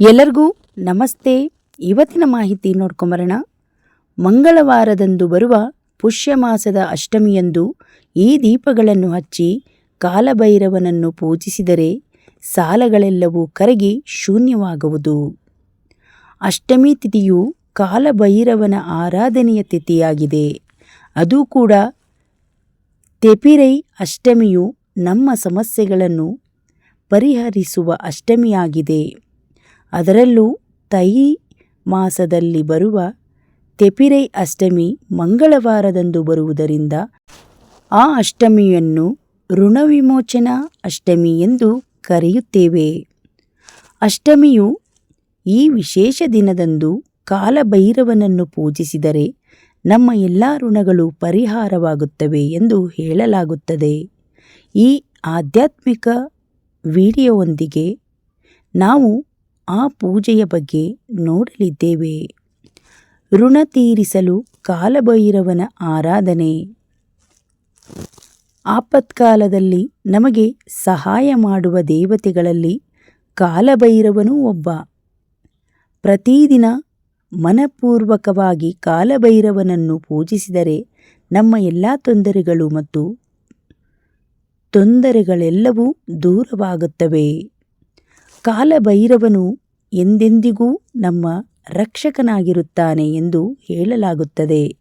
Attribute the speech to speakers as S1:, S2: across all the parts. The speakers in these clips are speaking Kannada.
S1: ಎಲ್ಲರಿಗೂ ನಮಸ್ತೆ. ಇವತ್ತಿನ ಮಾಹಿತಿ ನೋಡ್ಕೊಂಬರೋಣ. ಮಂಗಳವಾರದಂದು ಬರುವ ಪುಷ್ಯ ಮಾಸದ ಅಷ್ಟಮಿಯಂದು ಈ ದೀಪಗಳನ್ನು ಹಚ್ಚಿ ಕಾಲಭೈರವನನ್ನು ಪೂಜಿಸಿದರೆ ಸಾಲಗಳೆಲ್ಲವೂ ಕರಗಿ ಶೂನ್ಯವಾಗುವುದು. ಅಷ್ಟಮಿ ತಿಥಿಯು ಕಾಲಭೈರವನ ಆರಾಧನೆಯ ತಿಥಿಯಾಗಿದೆ. ಅದು ಕೂಡ ತೆಪಿರೈ ಅಷ್ಟಮಿಯು ನಮ್ಮ ಸಮಸ್ಯೆಗಳನ್ನು ಪರಿಹರಿಸುವ ಅಷ್ಟಮಿಯಾಗಿದೆ. ಅದರಲ್ಲೂ ತೈ ಮಾಸದಲ್ಲಿ ಬರುವ ತೆಪಿರೈ ಅಷ್ಟಮಿ ಮಂಗಳವಾರದಂದು ಬರುವುದರಿಂದ ಆ ಅಷ್ಟಮಿಯನ್ನು ಋಣವಿಮೋಚನಾ ಅಷ್ಟಮಿ ಎಂದು ಕರೆಯುತ್ತೇವೆ. ಅಷ್ಟಮಿಯು ಈ ವಿಶೇಷ ದಿನದಂದು ಕಾಲಭೈರವನನ್ನು ಪೂಜಿಸಿದರೆ ನಮ್ಮ ಎಲ್ಲ ಋಣಗಳು ಪರಿಹಾರವಾಗುತ್ತವೆ ಎಂದು ಹೇಳಲಾಗುತ್ತದೆ. ಈ ಆಧ್ಯಾತ್ಮಿಕ ವಿಡಿಯೋವೊಂದಿಗೆ ನಾವು ಆ ಪೂಜೆಯ ಬಗ್ಗೆ ನೋಡಲಿದ್ದೇವೆ. ಋಣ ತೀರಿಸಲು ಕಾಲಭೈರವನ ಆರಾಧನೆ. ಆಪತ್ಕಾಲದಲ್ಲಿ ನಮಗೆ ಸಹಾಯ ಮಾಡುವ ದೇವತೆಗಳಲ್ಲಿ ಕಾಲಭೈರವನೂ ಒಬ್ಬ. ಪ್ರತಿದಿನ ಮನಪೂರ್ವಕವಾಗಿ ಕಾಲಭೈರವನನ್ನು ಪೂಜಿಸಿದರೆ ನಮ್ಮ ಎಲ್ಲ ತೊಂದರೆಗಳು ಮತ್ತು ತೊಂದರೆಗಳೆಲ್ಲವೂ ದೂರವಾಗುತ್ತವೆ. ಕಾಲಭೈರವನು ಎಂದೆಂದಿಗೂ ನಮ್ಮ ರಕ್ಷಕನಾಗಿರುತ್ತಾನೆ ಎಂದು ಹೇಳಲಾಗುತ್ತದೆ.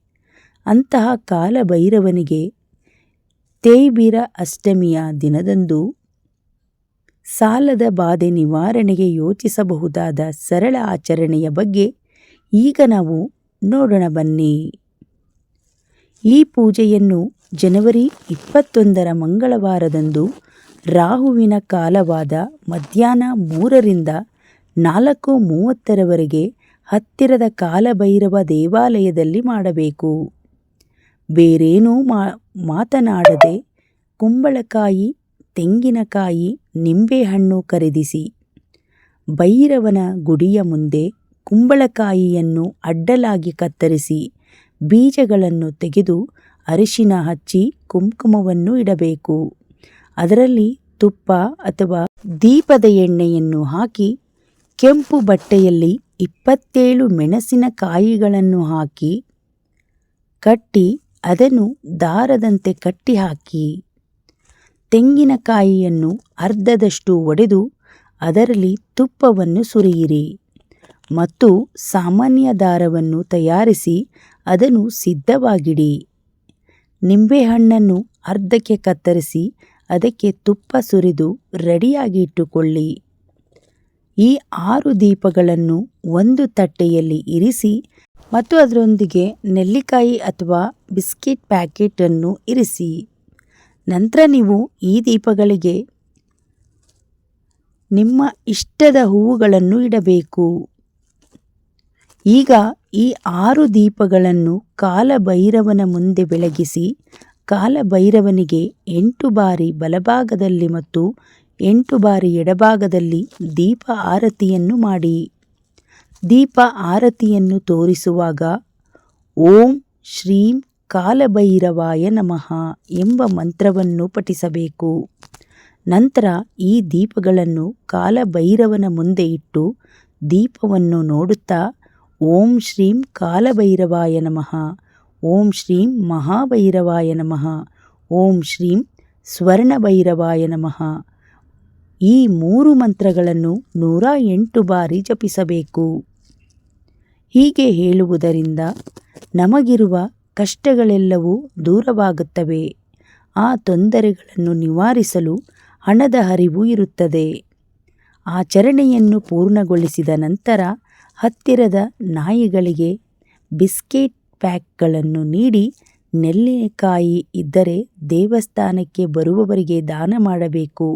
S1: ಅಂತಹ ಕಾಲಭೈರವನಿಗೆ ತೇಬೀರ ಅಷ್ಟಮಿಯ ದಿನದಂದು ಸಾಲದ ಬಾಧೆ ನಿವಾರಣೆಗೆ ಯೋಚಿಸಬಹುದಾದ ಸರಳ ಆಚರಣೆಯ ಬಗ್ಗೆ ಈಗ ನಾವು ನೋಡೋಣ ಬನ್ನಿ. ಈ ಪೂಜೆಯನ್ನು ಜನವರಿ ಇಪ್ಪತ್ತೊಂದರ ಮಂಗಳವಾರದಂದು ರಾಹುವಿನ ಕಾಲವಾದ ಮಧ್ಯಾಹ್ನ ಮೂರರಿಂದ ನಾಲ್ಕು ಮೂವತ್ತರವರೆಗೆ ಹತ್ತಿರದ ಕಾಲಭೈರವ ದೇವಾಲಯದಲ್ಲಿ ಮಾಡಬೇಕು. ಬೇರೇನೂ ಮಾತನಾಡದೆ ಕುಂಬಳಕಾಯಿ, ತೆಂಗಿನಕಾಯಿ, ನಿಂಬೆಹಣ್ಣು ಖರೀದಿಸಿ. ಭೈರವನ ಗುಡಿಯ ಮುಂದೆ ಕುಂಬಳಕಾಯಿಯನ್ನು ಅಡ್ಡಲಾಗಿ ಕತ್ತರಿಸಿ ಬೀಜಗಳನ್ನು ತೆಗೆದು ಅರಿಶಿನ ಹಚ್ಚಿ ಕುಂಕುಮವನ್ನು ಇಡಬೇಕು. ಅದರಲ್ಲಿ ತುಪ್ಪ ಅಥವಾ ದೀಪದ ಎಣ್ಣೆಯನ್ನು ಹಾಕಿ ಕೆಂಪು ಬಟ್ಟೆಯಲ್ಲಿ ಇಪ್ಪತ್ತೇಳು ಮೆಣಸಿನಕಾಯಿಗಳನ್ನು ಹಾಕಿ, ಕಟ್ಟಿ ಅದನ್ನು ದಾರದಂತೆ ಕಟ್ಟಿ ಹಾಕಿ. ತೆಂಗಿನಕಾಯಿಯನ್ನು ಅರ್ಧದಷ್ಟು ಒಡೆದು ಅದರಲ್ಲಿ ತುಪ್ಪವನ್ನು ಸುರಿಯಿರಿ ಮತ್ತು ಸಾಮಾನ್ಯ ದಾರವನ್ನು ತಯಾರಿಸಿ ಅದನ್ನು ಸಿದ್ಧವಾಗಿಡಿ. ನಿಂಬೆಹಣ್ಣನ್ನು ಅರ್ಧಕ್ಕೆ ಕತ್ತರಿಸಿ ಅದಕ್ಕೆ ತುಪ್ಪ ಸುರಿದು ರೆಡಿಯಾಗಿ ಇಟ್ಟುಕೊಳ್ಳಿ ಈ ಆರು ದೀಪಗಳನ್ನು ಒಂದು ತಟ್ಟೆಯಲ್ಲಿ ಇರಿಸಿ ಮತ್ತು ಅದರೊಂದಿಗೆ ನೆಲ್ಲಿಕಾಯಿ ಅಥವಾ ಬಿಸ್ಕಿಟ್ ಪ್ಯಾಕೆಟನ್ನು ಇರಿಸಿ. ನಂತರ ನೀವು ಈ ದೀಪಗಳಿಗೆ ನಿಮ್ಮ ಇಷ್ಟದ ಹೂವುಗಳನ್ನು ಇಡಬೇಕು. ಈಗ ಈ ಆರು ದೀಪಗಳನ್ನು ಕಾಲಭೈರವನ ಮುಂದೆ ಬೆಳಗಿಸಿ ಕಾಲಭೈರವನಿಗೆ ಎಂಟು ಬಾರಿ ಬಲಭಾಗದಲ್ಲಿ ಮತ್ತು ಎಂಟು ಬಾರಿ ಎಡಭಾಗದಲ್ಲಿ ದೀಪ ಆರತಿಯನ್ನು ಮಾಡಿ. ದೀಪ ಆರತಿಯನ್ನು ತೋರಿಸುವಾಗ, ಓಂ ಶ್ರೀಂ ಕಾಲಭೈರವಾಯ ನಮಃ ಎಂಬ ಮಂತ್ರವನ್ನು ಪಠಿಸಬೇಕು. ನಂತರ ಈ ದೀಪಗಳನ್ನು ಕಾಲಭೈರವನ ಮುಂದೆ ಇಟ್ಟು ದೀಪವನ್ನು ನೋಡುತ್ತಾ, ಓಂ ಶ್ರೀಂ ಕಾಲಭೈರವಾಯ ನಮಃ ಓಂ ಶ್ರೀಂ ಮಹಾಭೈರವಾಯ ನಮಃ. ಓಂ ಶ್ರೀಂ ಸ್ವರ್ಣಭೈರವಾಯ ನಮಃ. ಈ ಮೂರು ಮಂತ್ರಗಳನ್ನು ನೂರ ಎಂಟು ಬಾರಿ ಜಪಿಸಬೇಕು. ಹೀಗೆ ಹೇಳುವುದರಿಂದ ನಮಗಿರುವ ಕಷ್ಟಗಳೆಲ್ಲವೂ ದೂರವಾಗುತ್ತವೆ. ಆ ತೊಂದರೆಗಳನ್ನು ನಿವಾರಿಸಲು ಹಣದ ಹರಿವು ಇರುತ್ತದೆ. ಆಚರಣೆಯನ್ನು ಪೂರ್ಣಗೊಳಿಸಿದ ನಂತರ ಹತ್ತಿರದ ನಾಯಿಗಳಿಗೆ ಬಿಸ್ಕೆಟ್ ಪ್ಯಾಕ್ಗಳನ್ನು ನೀಡಿ ನೆಲ್ಲಿನಕಾಯಿ ಇದ್ದರೆ ದೇವಸ್ಥಾನಕ್ಕೆ ಬರುವವರಿಗೆ ದಾನ ಮಾಡಬೇಕು.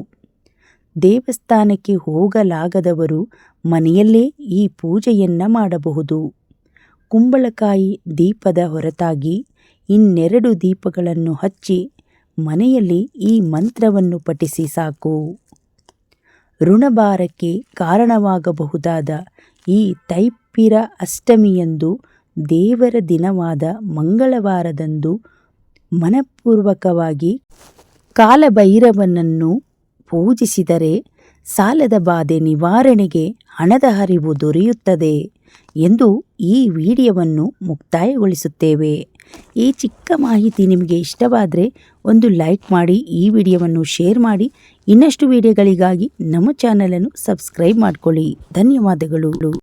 S1: ದೇವಸ್ಥಾನಕ್ಕೆ ಹೋಗಲಾಗದವರು ಮನೆಯಲ್ಲೇ ಈ ಪೂಜೆಯನ್ನು ಮಾಡಬಹುದು. ಕುಂಬಳಕಾಯಿ ದೀಪದ ಹೊರತಾಗಿ ಇನ್ನೆರಡು ದೀಪಗಳನ್ನು ಹಚ್ಚಿ ಮನೆಯಲ್ಲಿ ಈ ಮಂತ್ರವನ್ನು ಪಠಿಸಿ ಸಾಕು. ಋಣಭಾರಕ್ಕೆ ಕಾರಣವಾಗಬಹುದಾದ ಈ ತೈಪಿರ ಅಷ್ಟಮಿಯಂದು ದೇವರ ದಿನವಾದ ಮಂಗಳವಾರದಂದು ಮನಪೂರ್ವಕವಾಗಿ ಕಾಲಭೈರವನನ್ನು ಪೂಜಿಸಿದರೆ ಸಾಲದ ಬಾಧೆ ನಿವಾರಣೆಗೆ ಹಣದ ಹರಿವು ದೊರೆಯುತ್ತದೆ ಎಂದು ಈ ವಿಡಿಯೋವನ್ನು ಮುಕ್ತಾಯಗೊಳಿಸುತ್ತೇವೆ. ಈ ಚಿಕ್ಕ ಮಾಹಿತಿ ನಿಮಗೆ ಇಷ್ಟವಾದರೆ ಒಂದು ಲೈಕ್ ಮಾಡಿ, ಈ ವಿಡಿಯೋವನ್ನು ಶೇರ್ ಮಾಡಿ, ಇನ್ನಷ್ಟು ವಿಡಿಯೋಗಳಿಗಾಗಿ ನಮ್ಮ ಚಾನಲನ್ನು ಸಬ್ಸ್ಕ್ರೈಬ್ ಮಾಡಿಕೊಳ್ಳಿ. ಧನ್ಯವಾದಗಳು.